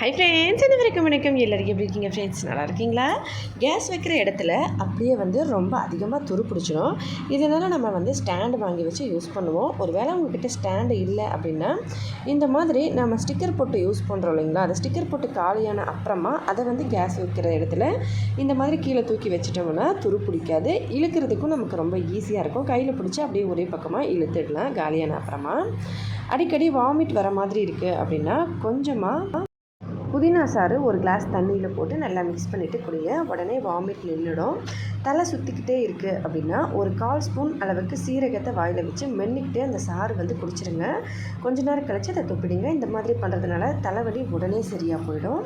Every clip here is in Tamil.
ஹை ஃப்ரெண்ட்ஸ் என்ன வரைக்கும் வணக்கம்? எல்லாருக்கும் எப்படி இருக்கீங்க ஃப்ரெண்ட்ஸ் நல்லா இருக்கீங்களா? கேஸ் வைக்கிற இடத்துல அப்படியே வந்து ரொம்ப அதிகமாக துரு பிடிச்சிடும் இதனால் நம்ம வந்து ஸ்டாண்டு வாங்கி வச்சு யூஸ் பண்ணுவோம். ஒரு வேளை உங்ககிட்ட ஸ்டாண்டு இல்லை அப்படின்னா இந்த மாதிரி நம்ம ஸ்டிக்கர் போட்டு யூஸ் பண்ணுறோம் இல்லைங்களா? அந்த ஸ்டிக்கர் போட்டு காலியான அப்புறமா அதை வந்து கேஸ் வைக்கிற இடத்துல இந்த மாதிரி கீழே தூக்கி வச்சிட்டோம்னா துரு பிடிக்காது. இழுக்கிறதுக்கும் நமக்கு ரொம்ப ஈஸியாக இருக்கும். கையில் பிடிச்சி அப்படியே ஒரே பக்கமாக இழுத்துடலாம் காலியான அப்புறமா. அடிக்கடி வாமிட் வர மாதிரி இருக்குது அப்படின்னா கொஞ்சமாக புதினா சாறு ஒரு கிளாஸ் தண்ணியில் போட்டு நல்லா மிக்ஸ் பண்ணிவிட்டு குடிங்க. உடனே வாமிட் நின்றுடும் தலை சுற்றிக்கிட்டே இருக்குது அப்படின்னா ஒரு கால் ஸ்பூன் அளவுக்கு சீரகத்தை வாயில் வச்சு மென்னிக்கிட்டே அந்த சாறு வந்து குடிச்சிருங்க. கொஞ்ச நேரம் கழித்து அதை துப்பிடுங்க. இந்த மாதிரி பண்ணுறதுனால தலைவலி உடனே சரியாக போயிடும்.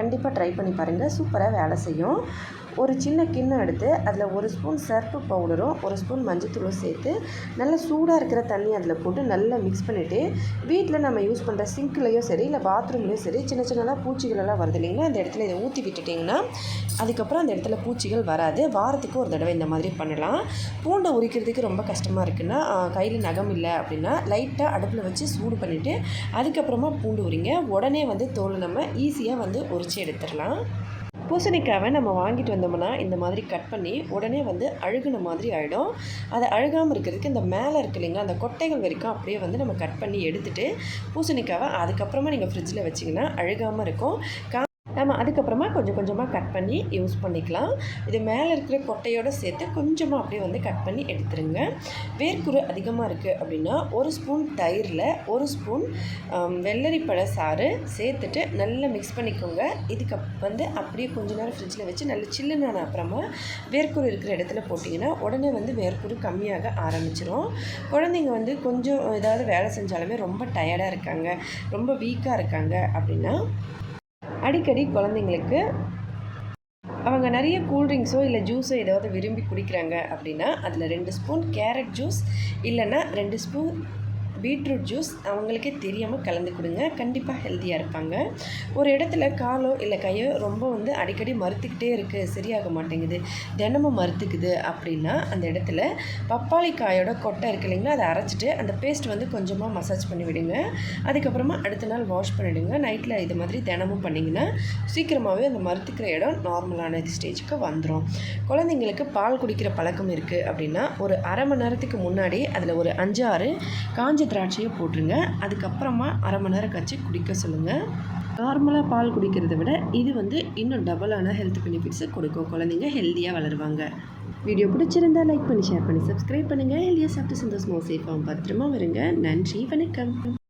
கண்டிப்பாக ட்ரை பண்ணி பாருங்கள் சூப்பராக வேலை செய்யும். ஒரு சின்ன கிண்ணம் எடுத்து அதில் ஒரு ஸ்பூன் சர்ப்பு பவுடரும் ஒரு ஸ்பூன் மஞ்சத்தூளும் சேர்த்து நல்லா சூடாக இருக்கிற தண்ணி அதில் போட்டு நல்லா மிக்ஸ் பண்ணிவிட்டு வீட்டில் நம்ம யூஸ் பண்ணுற சிங்க்லேயும் சரி இல்லை பாத்ரூம்லேயும் சரி சின்ன சின்னதாக பூச்சிகளெல்லாம் வருது இல்லைங்களா? அந்த இடத்துல இதை ஊற்றி விட்டுட்டிங்கன்னா அதுக்கப்புறம் அந்த இடத்துல பூச்சிகள் வராது. வாரத்துக்கு ஒரு தடவை இந்த மாதிரி பண்ணலாம். பூண்டை உரிக்கிறதுக்கு ரொம்ப கஷ்டமாக இருக்குன்னா கையில் நகம் இல்லை அப்படின்னா லைட்டாக அடுப்பில் வச்சு சூடு பண்ணிவிட்டு அதுக்கப்புறமா பூண்டு உரிங்க. உடனே வந்து தோலை நம்ம ஈஸியாக வந்து உரித்து எடுத்துடலாம். பூசணிக்காவை நம்ம வாங்கிட்டு வந்தோம்னா இந்த மாதிரி கட் பண்ணி உடனே வந்து அழுகுன மாதிரி ஆகிடும் அதை அழுகாமல் இருக்கிறதுக்கு இந்த மேலே இருக்கு இல்லைங்களா அந்த கொட்டைகள் வரைக்கும் அப்படியே வந்து நம்ம கட் பண்ணி எடுத்துகிட்டு பூசணிக்காவை அதுக்கப்புறமா நீங்கள் ஃப்ரிட்ஜில் வச்சிங்கன்னா அழுகாமல் இருக்கும். கா நம்ம அதுக்கப்புறமா கொஞ்சம் கொஞ்சமாக கட் பண்ணி யூஸ் பண்ணிக்கலாம். இது மேலே இருக்கிற கொட்டையோடு சேர்த்து கொஞ்சமாக அப்படியே வந்து கட் பண்ணி எடுத்துருங்க. வேர்க்குரு அதிகமாக இருக்குது அப்படின்னா ஒரு ஸ்பூன் தயிரில் ஒரு ஸ்பூன் வெள்ளரிப்பழ சாறு சேர்த்துட்டு நல்லா மிக்ஸ் பண்ணிக்கோங்க. இதுக்கு வந்து அப்படியே கொஞ்ச நேரம் ஃப்ரிட்ஜில் வச்சு நல்ல சில்லுனான அப்புறமா வேர்க்குரு இருக்கிற இடத்துல போட்டிங்கன்னா உடனே வந்து வேர்க்குரு கம்மியாக ஆரம்பிச்சிடும் குழந்தைங்க வந்து கொஞ்சம் ஏதாவது வேலை செஞ்சாலுமே ரொம்ப டயர்டாக இருக்காங்க ரொம்ப வீக்காக இருக்காங்க அப்படின்னா அடிக்கடி குழந்தைங்களுக்கு அவங்க நிறைய கூல்ட்ரிங்க்ஸோ இல்லை ஜூஸோ ஏதாவது விரும்பி குடிக்கிறாங்க அப்படின்னா அதில் ரெண்டு ஸ்பூன் கேரட் ஜூஸ் இல்லைன்னா ரெண்டு ஸ்பூன் பீட்ரூட் ஜூஸ் அவங்களுக்கே தெரியாமல் கலந்து கொடுங்க. கண்டிப்பாக ஹெல்த்தியாக இருப்பாங்க. ஒரு இடத்துல காலோ இல்லை கையோ ரொம்ப வந்து அடிக்கடி மறுத்துக்கிட்டே இருக்குது சரியாக மாட்டேங்குது. தினமும் மறுத்துக்குது அப்படின்னா அந்த இடத்துல பப்பாளி காயோட கொட்டை இருக்கு இல்லைங்களா? அதை அரைச்சிட்டு அந்த பேஸ்ட் வந்து கொஞ்சமாக மசாஜ் பண்ணி விடுங்க. அதுக்கப்புறமா அடுத்த நாள் வாஷ் பண்ணிவிடுங்க நைட்டில் இது மாதிரி தினமும் பண்ணிங்கன்னா சீக்கிரமாகவே அந்த மறுத்துக்கிற இடம் நார்மலான ஸ்டேஜுக்கு வந்துடும் குழந்தைங்களுக்கு பால் குடிக்கிற பழக்கம் இருக்குது அப்படின்னா ஒரு அரை மணி நேரத்துக்கு முன்னாடி அதில் ஒரு அஞ்சு ஆறு காஞ்ச திராட்சையை போட்டுருங்க. அதுக்கப்புறமா அரை மணி நேரம் கழிச்சு குடிக்க சொல்லுங்கள் நார்மலாக பால் குடிக்கிறத விட இது வந்து இன்னும் டபுளான ஹெல்த் பெனிஃபிட்ஸை கொடுக்கும். குழந்தைங்க ஹெல்த்தியாக வளருவாங்க. வீடியோ பிடிச்சிருந்தா லைக் பண்ணி ஷேர் பண்ணி சப்ஸ்கிரைப் பண்ணுங்கள் ஹெல்த்தியாக சாப்பிட்டு சந்தோஷமாக சேஃபாகவும் பத்திரமா வருங்க. நன்றி வணக்கம்.